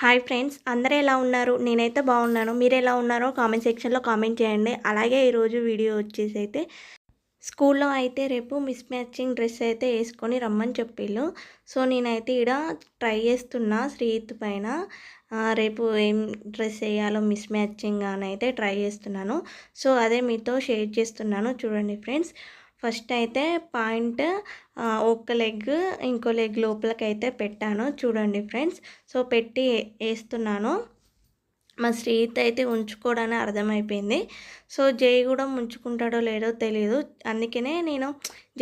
Hi friends అందరూ ఎలా ఉన్నారు? నేనైతే బాగున్నాను. మీరు ఎలా ఉన్నారో కామెంట్ సెక్షన్లో కామెంట్ చేయండి. అలాగే ఈరోజు వీడియో వచ్చేసి అయితే స్కూల్లో అయితే రేపు మిస్ మ్యాచింగ్ డ్రెస్ అయితే వేసుకొని రమ్మని చెప్పిళ్ళు. సో నేనైతే ఇక్కడ ట్రై చేస్తున్నా శ్రీత్ పైన. రేపు ఏం డ్రెస్ వేయాలో మిస్ మ్యాచింగ్ అని అయితే ట్రై చేస్తున్నాను. సో అదే మీతో షేర్ చేస్తున్నాను. చూడండి ఫ్రెండ్స్. ఫస్ట్ అయితే పాయింట్ ఒక లెగ్ ఇంకో లెగ్ లోపలికి అయితే పెట్టాను. చూడండి ఫ్రెండ్స్. సో పెట్టి వేస్తున్నాను మా శ్రీత్ అయితే ఉంచుకోవడని అర్థమైపోయింది. సో జై కూడా ఉంచుకుంటాడో లేదో తెలియదు అందుకనే నేను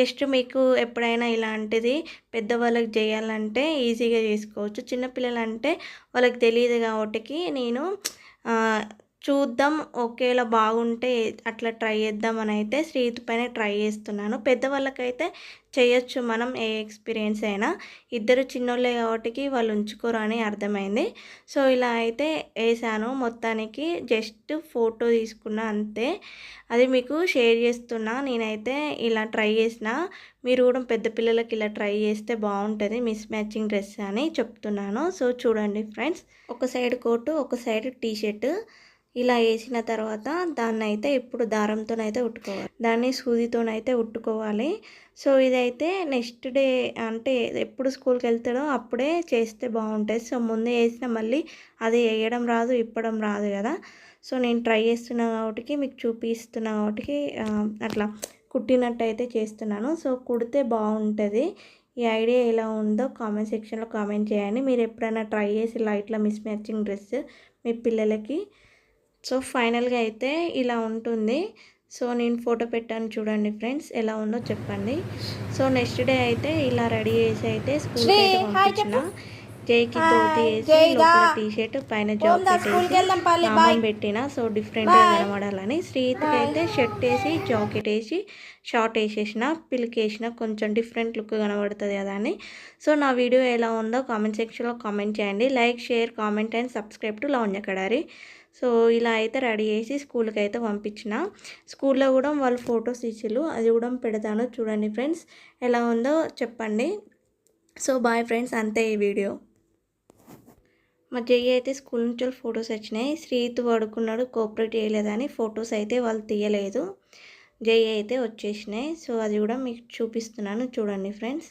జస్ట్ మీకు ఎప్పుడైనా ఇలాంటిది పెద్దవాళ్ళకి చేయాలంటే ఈజీగా చేసుకోవచ్చు. చిన్నపిల్లలు అంటే వాళ్ళకి తెలియదు కాబట్టి నేను చూద్దాం ఒకేలా బాగుంటే అట్లా ట్రై చేద్దాం అని అయితే స్నేహితు పైన ట్రై చేస్తున్నాను. పెద్దవాళ్ళకైతే చేయొచ్చు మనం ఏ ఎక్స్పీరియన్స్ అయినా. ఇద్దరు చిన్నోళ్ళే కాబట్టి వాళ్ళు ఉంచుకోరు అని అర్థమైంది. సో ఇలా అయితే వేసాను. మొత్తానికి జస్ట్ ఫోటో తీసుకున్నా అంతే. అది మీకు షేర్ చేస్తున్నా నేనైతే ఇలా ట్రై చేసిన. మీరు కూడా పెద్ద పిల్లలకి ఇలా ట్రై చేస్తే బాగుంటుంది. మిస్ మ్యాచింగ్ డ్రెస్ అని చెప్తున్నాను. సో చూడండి ఫ్రెండ్స్. ఒక సైడ్ కోటు ఒక సైడ్ టీ షర్ట్ ఇలా వేసిన తర్వాత దాన్ని అయితే ఇప్పుడు దారంతోనైతే ఉట్టుకోవాలి. దాన్ని సూదితోనైతే ఉట్టుకోవాలి. సో ఇదైతే నెక్స్ట్ డే అంటే ఎప్పుడు స్కూల్కి వెళ్తాడో అప్పుడే చేస్తే బాగుంటుంది. సో ముందే వేసిన మళ్ళీ అది వేయడం రాదు ఇప్పడం రాదు కదా. సో నేను ట్రై చేస్తున్నా కాబట్టి మీకు చూపిస్తున్నా కాబట్టి అట్లా కుట్టినట్టయితే చేస్తున్నాను. సో కుడితే బాగుంటుంది. ఈ ఐడియా ఎలా ఉందో కామెంట్ సెక్షన్లో కామెంట్ చేయండి. మీరు ఎప్పుడైనా ట్రై చేసి లైట్లో మిస్ మ్యాచింగ్ డ్రెస్ మీ పిల్లలకి సో ఫైనల్గా అయితే ఇలా ఉంటుంది. సో నేను ఫోటో పెట్టాను చూడండి ఫ్రెండ్స్ ఎలా ఉందో చెప్పండి. సో నెక్స్ట్ డే అయితే ఇలా రెడీ చేసి అయితే స్కూల్ అయితే పంపించిన. జైకి ధోతి వేసి లోపల టీ షర్ట్ పైన జాకెట్ వేసి నామం పెట్టిన. సో డిఫరెంట్గా కనబడాలని శ్రీత్కి అయితే షర్ట్ వేసి జాకెట్ వేసి షార్ట్ వేసేసిన పిల్కి వేసిన కొంచెం డిఫరెంట్ లుక్ కనబడుతుంది కదా అని. సో నా వీడియో ఎలా ఉందో కామెంట్ సెక్షన్లో కామెంట్ చేయండి. Like share comment and subscribe to Lavanya Kadari so ఇలా అయితే రెడీ చేసి స్కూల్కి అయితే పంపించిన. స్కూల్లో కూడా వాళ్ళు ఫొటోస్ ఇచ్చిళ్ళు. అది కూడా పెడతాను. చూడండి ఫ్రెండ్స్ ఎలా ఉందో చెప్పండి. సో బాయ్ ఫ్రెండ్స్ అంతే ఈ వీడియో. మా జయ్య అయితే స్కూల్ నుంచి వాళ్ళు ఫొటోస్ వచ్చినాయి. శ్రీత్ పడుకున్నాడు కోఆపరేట్ చేయలేదని ఫొటోస్ అయితే వాళ్ళు తీయలేదు. జయ్య అయితే వచ్చేసినాయి. సో అది కూడా మీకు చూపిస్తున్నాను. చూడండి ఫ్రెండ్స్.